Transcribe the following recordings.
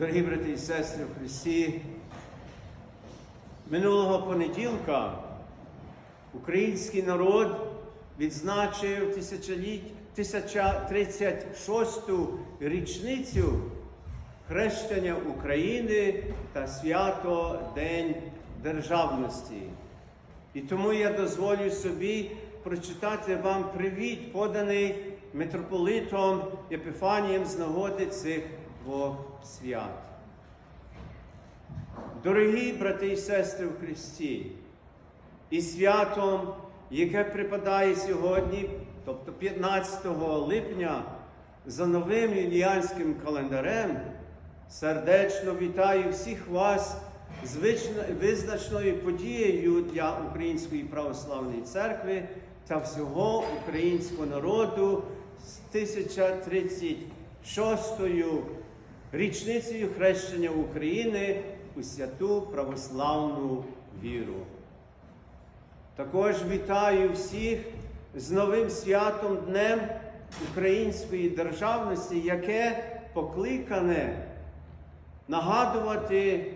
Дорогі брати і сестри в Христі, минулого понеділка український народ відзначив тисячоліть, 1036-ту річницю хрещення України та свято День Державності. І тому я дозволю собі прочитати вам привіт, поданий митрополитом Епіфанієм з нагоди цих двох свят. Дорогі брати і сестри в Христі, і святом, яке припадає сьогодні, тобто 15 липня, за новим юліанським календарем, сердечно вітаю всіх вас з визначною подією для Української православної церкви та всього українського народу 1036-ю річницею хрещення України у святу православну віру. Також вітаю всіх з новим святом Днем Української державності, яке покликане нагадувати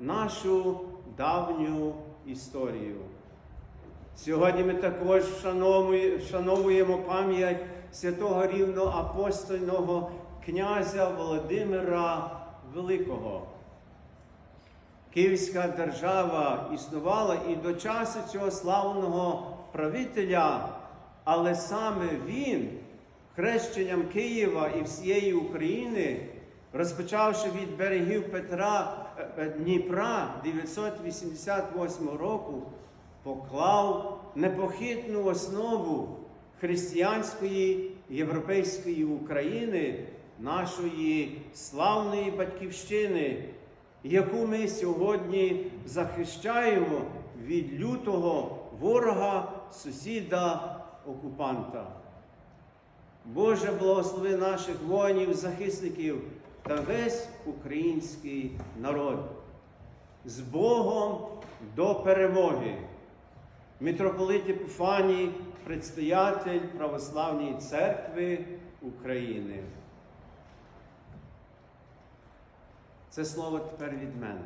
нашу давню історію. Сьогодні ми також вшановує- вшановуємо пам'ять святого рівноапостольного князя Володимира Великого. Київська держава існувала і до часу цього славного правителя, але саме він хрещенням Києва і всієї України, розпочавши від берегів Петра е, е, Дніпра 988 року, поклав непохитну основу християнської європейської України, нашої славної батьківщини, яку ми сьогодні захищаємо від лютого ворога, сусіда, окупанта. Боже, благослови наших воїнів, захисників та весь український народ. З Богом до перемоги. Митрополит Епіфаній, предстоятель Православної церкви України. Це слово тепер від мене.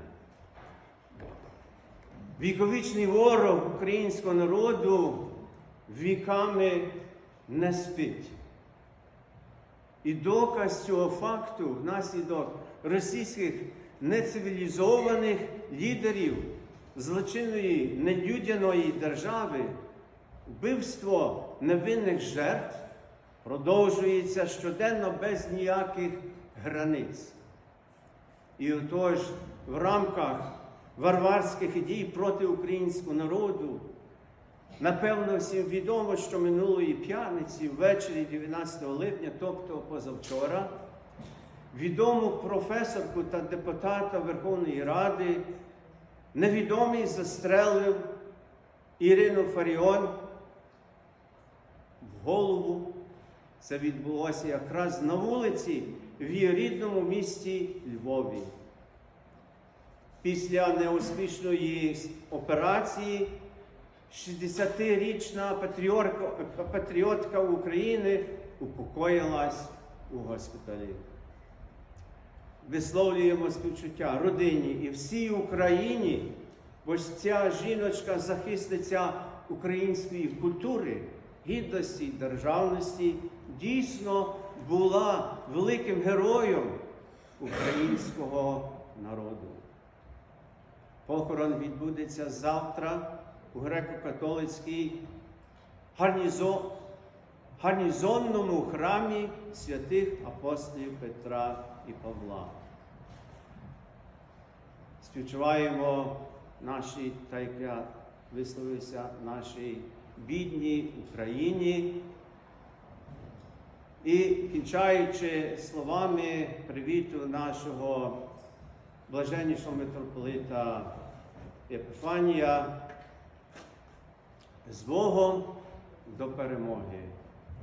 Віковічний ворог українського народу віками не спить. І доказ цього факту внаслідок російських нецивілізованих лідерів злочинної нелюдяної держави, вбивство невинних жертв продовжується щоденно без ніяких границь. І отож, в рамках варварських дій проти українського народу, напевно, всім відомо, що минулої п'ятниці, ввечері 19 липня, тобто позавчора, відому професорку та депутата Верховної Ради, невідомий застрелив Ірину Фаріон в голову. Це відбулося якраз на вулиці в її рідному місті Львові. Після неуспішної операції 60-річна патріотка, України упокоїлась у госпіталі. Висловлюємо співчуття родині і всій Україні, бо ж ця жіночка захисниця української культури, гідності, державності, дійсно була великим героєм українського народу. Похорон відбудеться завтра у греко-католицькій гарнізо... гарнізонному храмі святих апостолів Петра і Павла. Співчуваємо нашій, так як я висловився, нашій бідній Україні. І кінчаючи словами привіту нашого блаженнішого митрополита Епіфанія, з Богом до перемоги.